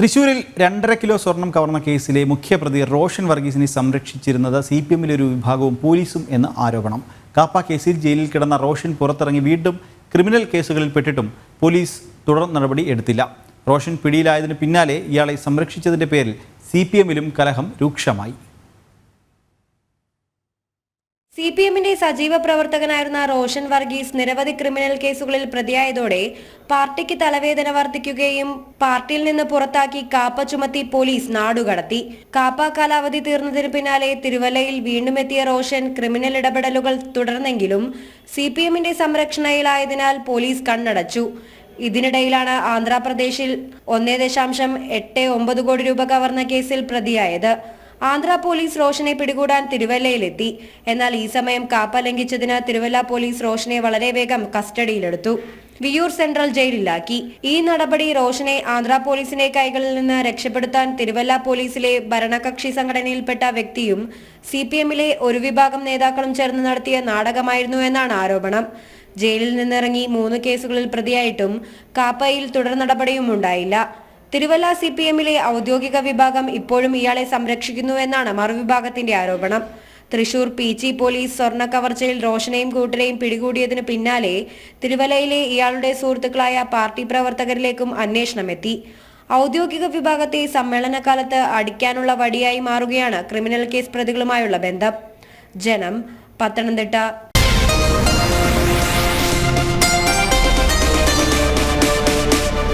തൃശൂരിൽ രണ്ടര കിലോ സ്വർണം കവർന്ന കേസിലെ മുഖ്യപ്രതി റോഷൻ വർഗീസിനെ സംരക്ഷിച്ചിരുന്നത് സി പി എമ്മിലെ ഒരു വിഭാഗവും പോലീസും എന്ന് ആരോപണം. കാപ്പ കേസിൽ ജയിലിൽ കിടന്ന റോഷൻ പുറത്തിറങ്ങി വീണ്ടും ക്രിമിനൽ കേസുകളിൽ പെട്ടിട്ടും പോലീസ് തുടർ നടപടി എടുത്തില്ല. റോഷൻ പിടിയിലായതിനു പിന്നാലെ ഇയാളെ സംരക്ഷിച്ചതിന്റെ പേരിൽ സി പി എമ്മിലും കലഹം രൂക്ഷമായി. സി പി എമ്മിന്റെ സജീവ പ്രവർത്തകനായിരുന്ന റോഷൻ വർഗീസ് നിരവധി ക്രിമിനൽ കേസുകളിൽ പ്രതിയായതോടെ പാർട്ടിക്ക് തലവേദന വർദ്ധിക്കുകയും പാർട്ടിയിൽ നിന്ന് പുറത്താക്കി കാപ്പ ചുമത്തി പോലീസ് നാടുകടത്തി. കാപ്പ കാലാവധി തീർന്നതിന് പിന്നാലെ തിരുവല്ലയിൽ വീണ്ടും എത്തിയ റോഷൻ ക്രിമിനൽ ഇടപെടലുകൾ തുടർന്നെങ്കിലും സി പി എമ്മിന്റെ സംരക്ഷണയിലായതിനാൽ പോലീസ് കണ്ണടച്ചു. ഇതിനിടയിലാണ് ആന്ധ്രാപ്രദേശിൽ ഒന്നേ ദശാംശം എട്ട് ഒമ്പത് കോടി രൂപ കവർന്ന കേസിൽ പ്രതിയായത്. ആന്ധ്ര പോലീസ് റോഷനെ പിടികൂടാൻ തിരുവല്ലയിലെത്തി. എന്നാൽ ഈ സമയം കാപ്പ ലംഘിച്ചതിന് തിരുവല്ല പോലീസ് റോഷനെ വളരെ വേഗം കസ്റ്റഡിയിലെടുത്തു. വിയൂർ സെൻട്രൽ ജയിലിലാക്കി. ഈ നടപടി റോഷനെ ആന്ധ്ര പോലീസിന്റെ കൈകളിൽ നിന്ന് രക്ഷപ്പെടുത്താൻ തിരുവല്ല പോലീസിലെ ഭരണകക്ഷി സംഘടനയിൽപ്പെട്ട വ്യക്തിയും സി പി എമ്മിലെ ഒരു വിഭാഗം നേതാക്കളും ചേർന്ന് നടത്തിയ നാടകമായിരുന്നു എന്നാണ് ആരോപണം. ജയിലിൽ നിന്നിറങ്ങി മൂന്ന് കേസുകളിൽ പ്രതിയായിട്ടും കാപ്പയിൽ തുടർ നടപടിയും ഉണ്ടായില്ല തിരുവല്ല സി പി എമ്മിലെ ഔദ്യോഗിക വിഭാഗം ഇപ്പോഴും ഇയാളെ സംരക്ഷിക്കുന്നുവെന്നാണ് മറുവിഭാഗത്തിന്റെ ആരോപണം. തൃശൂർ പി ജി പോലീസ് സ്വർണ കവർച്ചയിൽ റോഷനെയും കൂട്ടരെയും പിടികൂടിയതിനു പിന്നാലെ തിരുവല്ലയിലെ ഇയാളുടെ സുഹൃത്തുക്കളായ പാർട്ടി പ്രവർത്തകരിലേക്കും അന്വേഷണമെത്തി ഔദ്യോഗിക വിഭാഗത്തെ സമ്മേളനകാലത്ത് അടിക്കാനുള്ള വടിയായി മാറുകയാണ് ക്രിമിനൽ കേസ് പ്രതികളുമായുള്ള ബന്ധം. ജനം പത്തനംതിട്ട.